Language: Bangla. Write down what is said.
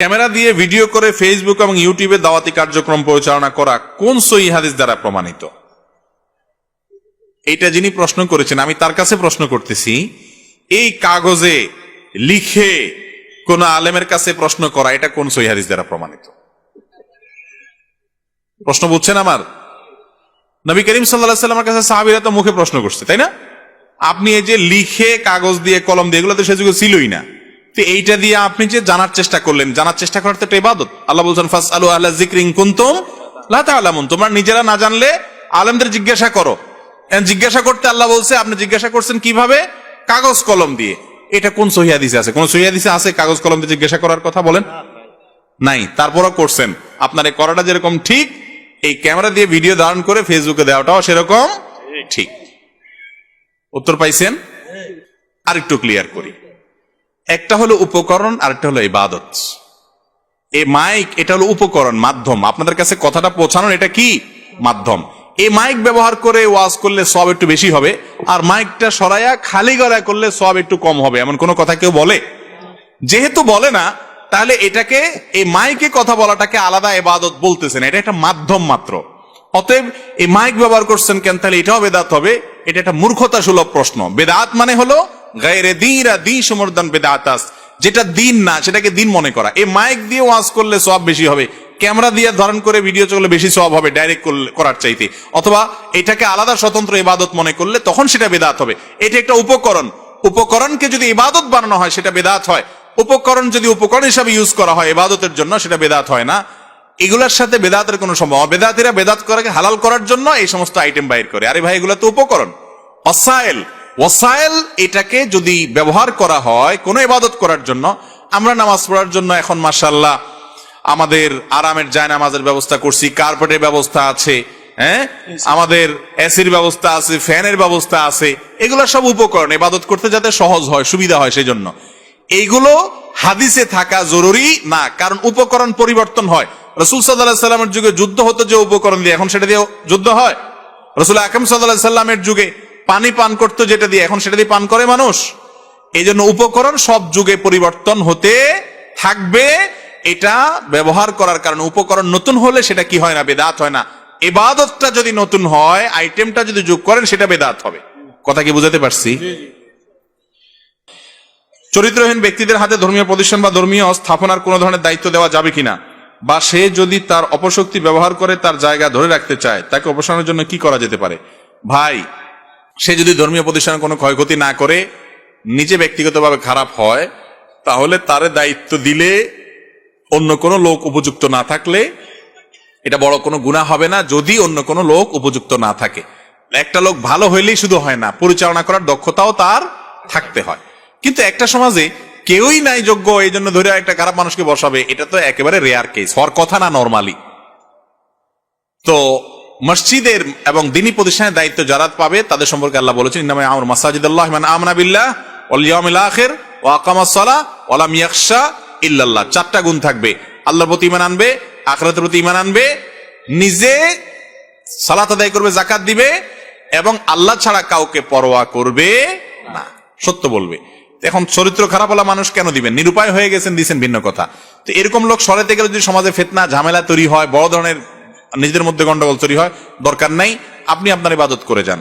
ক্যামেরা দিয়ে ভিডিও করে ফেসবুক এবং ইউটিউবে দাওয়াতি কার্যক্রম পরিচালনা করা কোন সহি হাদিস দ্বারা প্রমাণিত? এটা যিনি প্রশ্ন করেছেন, আমি তার কাছে প্রশ্ন করতেছি, এই কাগজে লিখে কোন আলেমের কাছে প্রশ্ন করা, এটা কোন সহি হাদিস দ্বারা প্রমাণিত? প্রশ্ন বুঝছেন আমার? নবী করিম সাল্লামের কাছে সাহাবিরা তো মুখে প্রশ্ন করছে, তাই না? আপনি এই যে লিখে, কাগজ দিয়ে, কলম দিয়ে, এগুলো তো সে যুগে ছিলই না। তো এইটা দিয়ে আপনি যে জানার চেষ্টা করলেন, জানার চেষ্টা করার তো একটা ইবাদত। আল্লাহ বলছেন ফাস আলু আল্লাহ জিক্রিং কুন্তুম লা তাআলামুন। তোমরা নিজেরা না জানলে আলেমদের জিজ্ঞাসা করো। জিজ্ঞাসা করতে আল্লাহ বলছে, আপনি জিজ্ঞাসা করছেন কীভাবে? কাগজ কলম দিয়ে। এটা কোন সহিয়াদিসে আছে? কোন সহিয়াদিসে আছে কাগজ কলম দিয়ে জিজ্ঞাসা করার কথা বলেন? নাই। তারপরও করছেন। আপনার এই করাটা যেরকম ঠিক, এই ক্যামেরা দিয়ে ভিডিও ধারণ করে ফেসবুকে দেওয়াটাও সেরকম ঠিক। উত্তর পাইছেন? আর একটু ক্লিয়ার করি। একটা হলো উপকরণ আর একটা হলো ইবাদত। এই মাইক, এটা হলো উপকরণ, মাধ্যম। আপনাদের কাছে কথাটা পৌঁছানোর এটা কি? মাধ্যম। এই মাইক ব্যবহার করে ওয়াজ করলে সব একটু বেশি হবে, আর মাইকটা সরাইয়া খালি গলায় করলে সব একটু কম হবে, এমন কোনো কথা কেউ বলে? যেহেতু বলে না, তাহলে এটাকে, এই মাইকে কথা বলাটাকে আলাদা এবাদত বলতেছেন, এটা একটা মাধ্যম মাত্র। অতএব এই মাইক ব্যবহার করছেন কেন, তাহলে এটাও বেদাত হবে, এটা একটা মূর্খতা সুলভ প্রশ্ন। বেদাত মানে হলো গায়রে দিনরা দিন সমর্দন বেদাতাস যেটা দিন না, সেটাকে দিন মনে করা। এই মাইক দিয়ে ওয়াজ করলে সব বেশি হবে। ক্যামেরা দিয়ে ধারণ করে ভিডিও চললে বেশি সব হবে ডাইরেক্ট করার চাইতে। অথবা এটাকে আলাদা স্বতন্ত্র ইবাদত মনে করলে তখন সেটা বেদাত হবে। এটা একটা উপকরণ। উপকরণকে যদি ইবাদত বানানো হয়, সেটা বেদাত হয়। উপকরণ যদি উপকরণ হিসাবে ইউজ করা হয় ইবাদতের জন্য, সেটা বেদাত হয় না। এগুলোর সাথে বেদাতের কোনো সম্ভব বেদাতিরা বেদাত করাকে হালাল করার জন্য এই সমস্ত আইটেম বাইর করে। আরে ভাই, এগুলো তো উপকরণ। অসায়েল ওসায়েল এটাকে যদি ব্যবহার করা হয়, কোনো ইবাদত করার জন্য, আমরা নামাজ পড়ার জন্য এখন মাসাল্লাহ আমাদের আরামের যায় নামাজের ব্যবস্থা করছি, কার্পেটের ব্যবস্থা আছে হ্যাঁ? আমাদের এসির ব্যবস্থা আছে, ফ্যানের ব্যবস্থা আছে, এগুলো সব উপকরণ, ইবাদত করতে যাতে সহজ হয়, সুবিধা হয় সেই জন্য এইগুলো হাদিসে থাকা জরুরি না, কারণ উপকরণ পরিবর্তন হয়। রসুল সাল্লাহ সাল্লামের যুগে যুদ্ধ হতো যে উপকরণ দিয়ে, এখন সেটা দিয়ে যুদ্ধ হয়। রসুল আকরম সাল্লাহ সাল্লামের যুগে পানি পান করতো যেটা দিয়ে এখন সেটা দিয়ে পান করে মানুষ? এই জন্য উপকরণ সব যুগে পরিবর্তন হতে থাকবে। এটা ব্যবহার করার কারণে উপকরণ নতুন হলে সেটা কি হয় না বেদাত হয় না। এবাদতটা যদি নতুন হয় আইটেমটা যদি যোগ করেন সেটা বেদাত হবে। কথা কি বুঝাতে পারছি? চরিত্রহীন ব্যক্তিদের হাতে ধর্মীয় প্রতিষ্ঠান বা ধর্মীয় স্থাপনার কোন ধরনের দায়িত্ব দেওয়া যাবে কিনা? বা সে যদি তার অপশক্তি ব্যবহার করে তার জায়গা ধরে রাখতে চায় তাকে অপসারণের জন্য কি করা যেতে পারে? ভাই সে যদি ধর্মীয় প্রতিষ্ঠানের কোনো ক্ষয়ক্ষতি না করে, নিজে ব্যক্তিগতভাবে খারাপ হয়, তাহলে তার দায়িত্ব দিলে অন্য কোনো লোক উপযুক্ত না থাকলে এটা বড় কোনো গুণা হবে না, যদি অন্য কোনো লোক উপযুক্ত না থাকে। একটা লোক ভালো হইলেই শুধু হয় না, পরিচালনা করার দক্ষতাও তার থাকতে হয়। কিন্তু একটা সমাজে কেউই নাই যোগ্য এই জন্য ধরে একটা খারাপ মানুষকে বসাবে, এটা তো একেবারে রেয়ার কেস হওয়ার কথা না নর্মালি তো মসজিদের এবং দিনী প্রতিষ্ঠানের দায়িত্ব যারা পাবে, তাদের সম্পর্কে আল্লাহ বলেছেন ইন্নামা আমর মাসাজিদ আল্লাহ মানে আমনা বিল্লাহ, ওয়াল ইয়াউমিল আখির, ওয়া আকামাস সালাহ, ওয়া লাম ইয়াখশা ইল্লাল্লাহ। চারটা গুণ থাকবে। আল্লাহর প্রতি ঈমান আনবে, আখিরাতের প্রতি ইমান আনবে, নিজে সালাত আদায় করবে জাকাত দিবে, এবং আল্লাহ ছাড়া কাউকে পরোয়া করবে না। সত্য বলবে। এখন চরিত্র খারাপ হলা মানুষ কেন দিবেন? নিরুপায় হয়ে গেছেন, দিয়েছেন ভিন্ন কথা। তো এরকম লোক সরাতে গেলে যদি সমাজে ফেতনা, ঝামেলা তৈরি হয়, বড় ধরনের নিজেদের মধ্যে গন্ডগোল তৈরি হয় দরকার নাই আপনি আপনার ইবাদত করে যান।